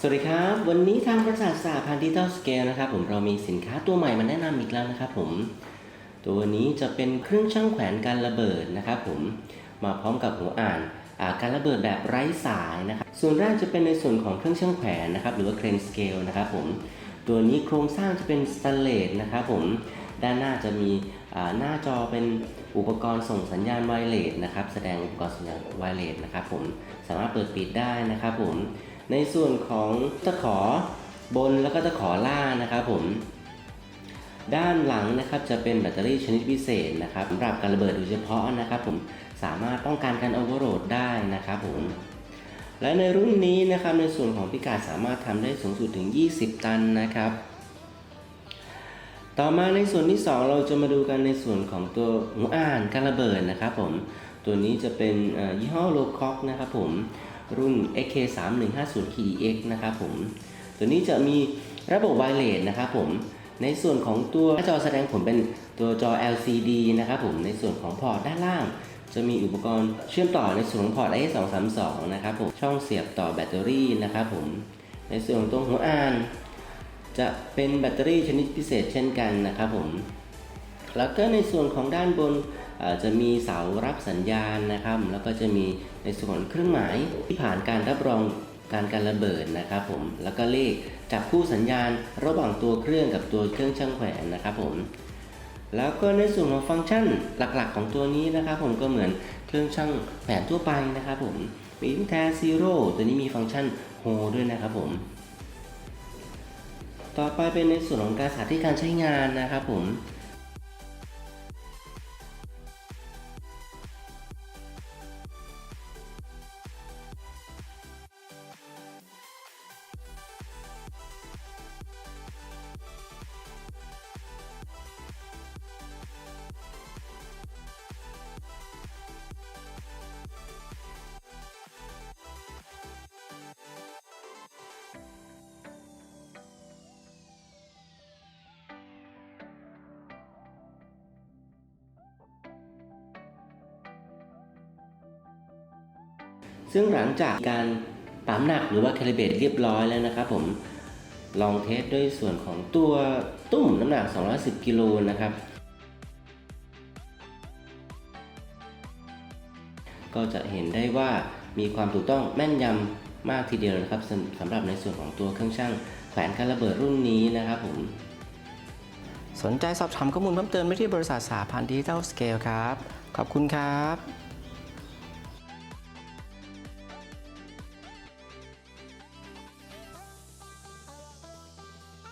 สวัสดีครับ วันนี้ทางบริษัทสาพันธ์ดิจิทัลสเกลนะครับผมเรามีสินค้าตัวใหม่มาแนะนำอีกแล้วนะครับผม ตัวนี้จะเป็นเครื่องช่างแขวนการระเบิดนะครับผมมาพร้อมกับหัวอ่านาการระเบิดแบบไร้สายนะครับส่วนแรกจะเป็นในส่วนของเครื่องช่างแขวนนะครับหรือว่าเครนสเกลนะครับผมตัวนี้โครงสร้างจะเป็นสแตนเลสนะครับผมด้านหน้าจะมีหน้าจอเป็นอุปกรณ์ส่งสัญญาณไวเลสนะครับแสดงอุปกรณ์สัญญาณไวเลสนะครับผมสามารถเปิดปิดได้นะครับผม ในส่วนของตะขอบนแล้วก็ตะขอล่างนะครับผม ด้านหลังนะครับจะเป็นแบตเตอรี่ชนิดพิเศษนะครับสำหรับการระเบิดโดยเฉพาะนะครับผมสามารถป้องกันการโอเวอร์โหลดได้นะครับผมและในรุ่นนี้นะครับในส่วนของพิกัดสามารถทำได้สูงสุดถึง 20 ตันนะครับ ต่อมาในส่วนที่ 2 เราจะมาดูกันในส่วนของตัวหัวอ่านการระเบิดนะครับผมตัวนี้จะเป็นยี่ห้อโลคอกนะครับผม รุ่น AK3150-X นะครับผม ตัวนี้จะมีระบบไวเลสนะครับผม ในส่วนของตัวหน้าจอแสดงผลเป็นตัวจอ LCD นะครับผม ในส่วนของพอร์ตด้านล่าง จะมีอุปกรณ์เชื่อมต่อในส่วนของพอร์ต A232 นะครับผม ช่องเสียบต่อแบตเตอรี่นะครับผม ในส่วนของตัวหัวอ่าน จะเป็นแบตเตอรี่ชนิดพิเศษเช่นกันนะครับผม แล้วก็ในส่วนของด้านบน จะมีเสารับสัญญาณนะครับ แล้วก็จะมีในส่วนเครื่องหมายที่ผ่านการรับรองการการระเบิดนะครับผมแล้วก็เลขจับคู่สัญญาณระหว่างตัวเครื่องกับตัวเครื่องช่างแขวนนะครับผมแล้วก็ในส่วนของฟังก์ชันหลักๆ ของตัวนี้นะครับ ผมก็เหมือนเครื่องช่างแขวนทั่วไปนะครับผมมีแทซีโร่ตัวนี้มีฟังก์ชันโฮด้วยนะครับผมต่อไปเป็นในส่วนของการสาธิตการใช้งานนะครับผม ซึ่งหลังจากการปั๊มหนักหรือว่าแคลิเบตเรียบร้อยแล้วนะครับผมลองเทสด้วยส่วนของตัวตุ้มน้ำหนัก 210 กิโลนะครับ ก็จะเห็นได้ว่ามีความถูกต้องแม่นยำมากทีเดียวนะครับสำสำหรับในส่วนของตัวเครื่องช่างแขวนการระเบิดรุ่นนี้นะครับผม สนใจสอบถามข้อมูลเพิ่มเติมได้ที่บริษัทสาพันธ์ดิจิทัลสเกลครับ ขอบคุณครับ